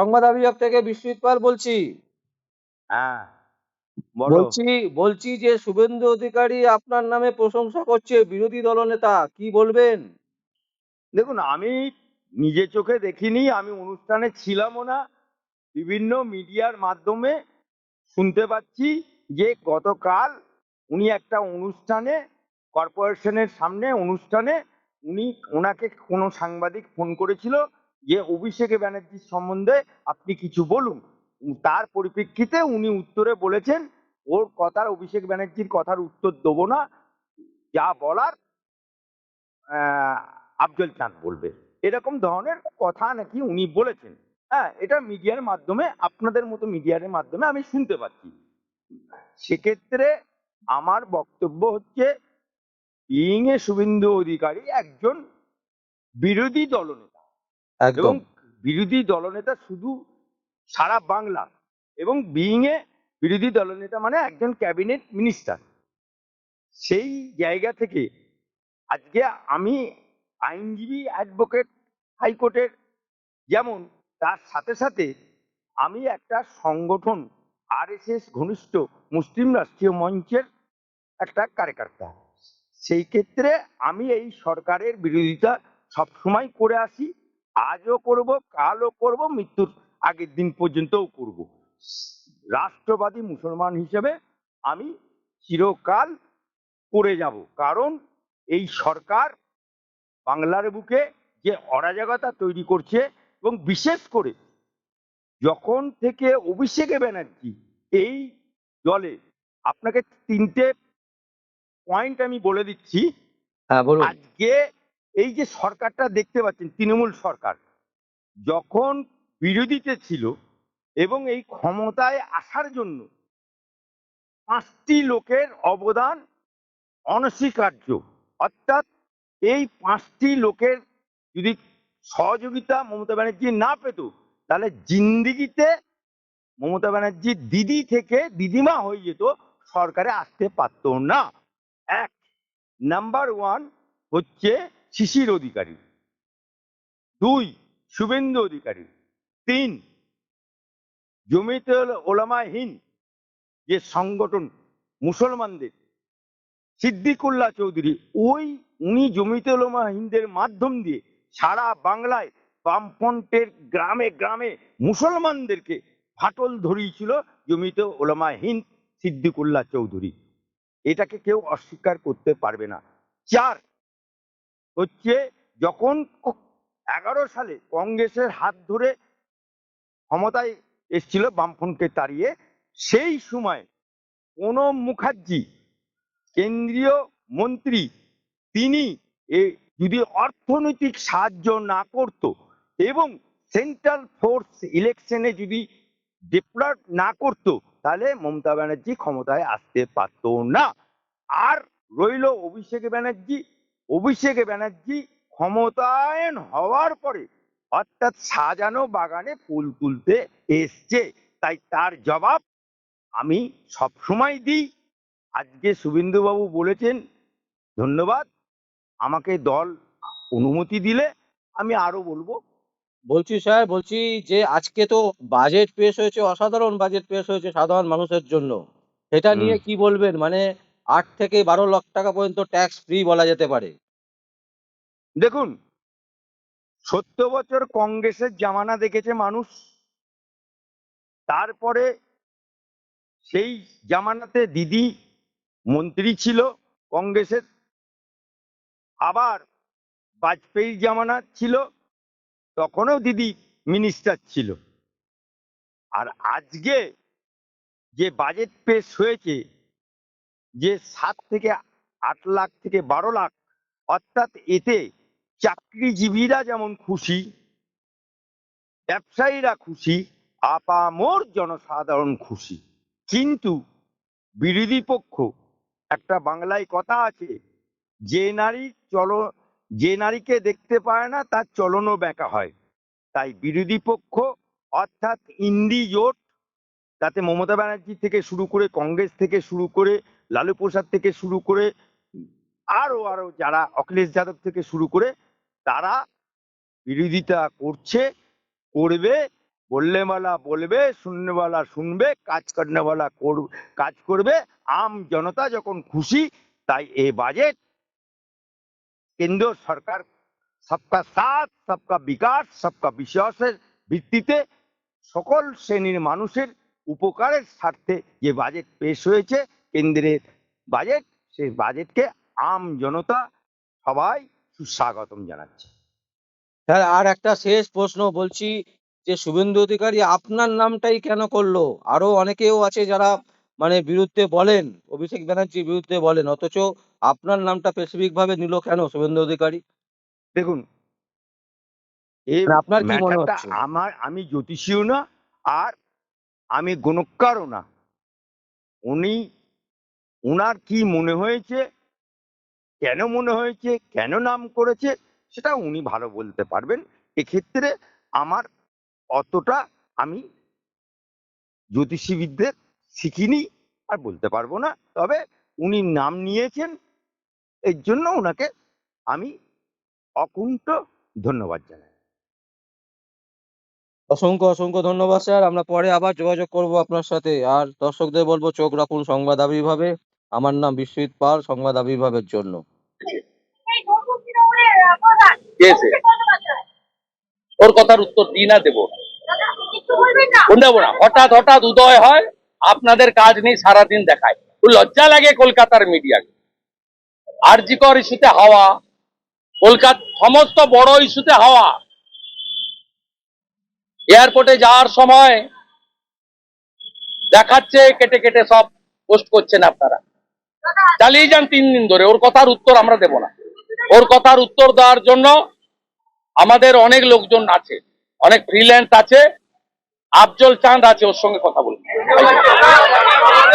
সংবাদ অভিযোগ থেকে বিশ্বজিৎ পাল বলছি। হ্যাঁ বলছি বলছি যে শুভেন্দু অধিকারী আপনার নামে প্রশংসা করছে বিরোধী দলনেতা কি বলবেন? দেখুন আমি নিজে চোখে দেখিনি আমি অনুষ্ঠানে ছিলামও না। বিভিন্ন মিডিয়ার মাধ্যমে শুনতে পাচ্ছি যে গতকাল উনি একটা অনুষ্ঠানে কর্পোরেশনের সামনে অনুষ্ঠানে উনি ওনাকে কোনো সাংবাদিক ফোন করেছিল। যে অভিষেক ব্যানার্জির সম্বন্ধে আপনি কিছু বলুন। তার পরিপ্রেক্ষিতে উনি উত্তরে বলেছেন, ওর কথার, অভিষেক ব্যানার্জির কথার উত্তর দেবো না। যা বলার আফজল চাঁদ বলবে। এরকম ধরনের কথা নাকি উনি বলেছেন। হ্যাঁ এটা মিডিয়ার মাধ্যমে, আপনাদের মতো মিডিয়ার মাধ্যমে আমি শুনতে পাচ্ছি। সেক্ষেত্রে আমার বক্তব্য হচ্ছে ইং এ শুভেন্দু অধিকারী একজন বিরোধী দলনেতা। এবং বিরোধী দলনেতা শুধু সারা বাংলা এবং বিইং এ বিরোধী দলনেতা মানে একজন ক্যাবিনেট মিনিস্টার সেই জায়গা থেকে আজকে আমি আইনজীবী অ্যাডভোকেট হাইকোর্টের যেমন, তার সাথে সাথে আমি একটা সংগঠন আরএসএস ঘনিষ্ঠ মুসলিম রাষ্ট্রীয় মঞ্চের একটা কার্যকর্তা। সেই ক্ষেত্রে আমি এই সরকারের বিরোধিতা সবসময় করে আসি। আজও করব কালও করব মৃত্যুর আগের দিন পর্যন্তও করব। রাষ্ট্রবাদী মুসলমান হিসেবে আমি চিরকাল করে যাব। কারণ এই সরকার বাংলার বুকে যে অরাজকতা তৈরি করছে এবং বিশেষ করে যখন থেকে অভিষেক ব্যানার্জি এই দলে আপনাকে তিনটে পয়েন্ট আমি বলে দিচ্ছি। হ্যাঁ আজকে এই যে সরকারটা দেখতে পাচ্ছেন, তৃণমূল সরকার, যখন বিরোধীতে ছিল এবং এই ক্ষমতায় আসার জন্য পাঁচটি লোকের অবদান অনস্বীকার্য, অর্থাৎ এই পাঁচটি লোকের যদি সহযোগিতা মমতা ব্যানার্জি না পেত, তাহলে জিন্দিগিতে মমতা ব্যানার্জি দিদি থেকে দিদিমা হয়ে যেত, সরকারে আসতে পারত না। এক নাম্বার ওয়ান হচ্ছে শিশির অধিকারী। দুই, শুভেন্দু অধিকারী। তিন জমিতে ওলামাহীন যে সংগঠন মুসলমানদের, সিদ্দিকুল্লাহ চৌধুরী, ওই উনি জমিতে ওলামা হিন্দের মাধ্যম দিয়ে সারা বাংলায় বামফ্রন্টের গ্রামে গ্রামে মুসলমানদেরকে ফাটল ধরিয়েছিল জমিতে ওলামাহীন সিদ্দিকুল্লাহ চৌধুরী। এটাকে কেউ অস্বীকার করতে পারবে না। চার হচ্ছে যখন এগারো সালে কংগ্রেসের হাত ধরে ক্ষমতায় এসেছিল বামফ্রন্টকে তাড়িয়ে, সেই সময় প্রণব মুখার্জি, কেন্দ্রীয় মন্ত্রী, তিনি যদি অর্থনৈতিক সাহায্য না করত এবং সেন্ট্রাল ফোর্স ইলেকশনে যদি ডিপ্লয় না করত, তাহলে মমতা ব্যানার্জি ক্ষমতায় আসতে পারত না। আর রইল অভিষেক ব্যানার্জি অভিষেক ব্যানার্জি ক্ষমতায়ন হওয়ার পরে অর্থাৎ সাজানো বাগানে ফুল তুলতে এসছে। তাই তার জবাব আমি সব সময় দিই। আজকে শুভেন্দুবাবু বলেছেন ধন্যবাদ আমাকে দল অনুমতি দিলে আমি আরও বলব। বলছি স্যার বলছি যে আজকে তো বাজেট পেশ হয়েছে অসাধারণ বাজেট পেশ হয়েছে সাধারণ মানুষের জন্য। সেটা নিয়ে কি বলবেন? মানে আট থেকে বারো লাখ টাকা পর্যন্ত ট্যাক্স ফ্রি বলা যেতে পারে। দেখুন, সত্তর বছর কংগ্রেসের জামানা দেখেছে মানুষ। তারপরে সেই জামানাতে দিদি, মন্ত্রী ছিল কংগ্রেসের। আবার বাজপেয়ীর জামানা ছিল, তখনও দিদি মিনিস্টার ছিল। আর আজকে যে বাজেট পেশ হয়েছে যে সাত থেকে আট লাখ থেকে বারো লাখ, অর্থাৎ এতে চাকরিজীবীরা যেমন খুশি, ব্যবসায়ীরা খুশি, আপামর জনসাধারণ খুশি। কিন্তু বিরোধী পক্ষ, একটা বাংলায় কথা আছে, যে নারী চল, যে নারীকে দেখতে পায় না, তার চলনও ব্যাকা হয়। তাই বিরোধী পক্ষ, অর্থাৎ ইন্ডি জোট, তাতে মমতা ব্যানার্জি থেকে শুরু করে, কংগ্রেস থেকে শুরু করে লালু প্রসাদ থেকে শুরু করে আরও আরও যারা অখিলেশ যাদব থেকে শুরু করে তারা বিরোধিতা করছে, করবে, বললেমালা বলবে, শূন্যবালা শুনবে, কাজ করনেওয়ালা কাজ করবে, আম জনতা যখন খুশি তাই এ বাজেট। কেন্দ্র সরকার সবকা সাথ, সবকা বিকাশ, সবকা বিশ্বাসের ভিত্তিতে সকল শ্রেণির মানুষের উপকারের স্বার্থে যে বাজেট পেশ হয়েছে কেন্দ্রের বাজেট সেই বাজেটকে আম জনতা সবাই সুস্বাগতম জানাচ্ছে। স্যার আর একটা শেষ প্রশ্ন বলছি যে শুভেন্দু অধিকারী আপনার নামটাই কেন করল? আরও অনেকেও আছে যারা মানে বিরুদ্ধে বলেন অভিষেক ব্যানার্জির বিরুদ্ধে বলেন অথচ আপনার নামটা স্পেসিফিক ভাবে নিল কেন শুভেন্দু অধিকারী? দেখুন এই মানে আপনার কি মনে হচ্ছে? আমার আমি জ্যোতিষীও না আর আমি গণকারও না। উনি উনার কি মনে হয়েছে? কেন মনে হয়েছে? কেন নাম করেছে? সেটা উনি ভালো বলতে পারবেন। এক্ষেত্রে আমার অতটা আমি জ্যোতিষীবিদদের শিখিনি আর বলতে পারব না। তবে উনি নাম নিয়েছেন, এর জন্য ওনাকে আমি অকুণ্ঠ ধন্যবাদ জানাই। অসংখ্য অসংখ্য ধন্যবাদ, স্যার। আমরা পরে আবার যোগাযোগ করব আপনার সাথে। আর দর্শকদের বলব, চোখ রাখুন সংবাদ আবির্ভাবে। আমার নাম বিশ্বজিৎ পাল, সংবাদ আবির্ভাবের জন্য। ওর কথার উত্তর দিই না, দেবো। হঠাৎ হঠাৎ উদয় হয়, আপনাদের কাজ নেই, সারাদিন দেখায়। লজ্জা লাগে কলকাতার মিডিয়াকে আরজিকর ইস্যুতে হাওয়া, কলকাতা, সমস্ত বড় ইস্যুতে হাওয়া। এয়ারপোর্টে যাওয়ার সময় দেখাচ্ছে, কেটে কেটে সব পোস্ট করছেন আপনারা। চালিয়ে যান তিন দিন ধরে। ওর কথার উত্তর আমরা দেব না। ওর কথার উত্তর দেওয়ার জন্য আমাদের অনেক লোকজন আছে, অনেক ফ্রিল্যান্স আছে। আফজল চাঁদ আছে ওর সঙ্গে কথা বলব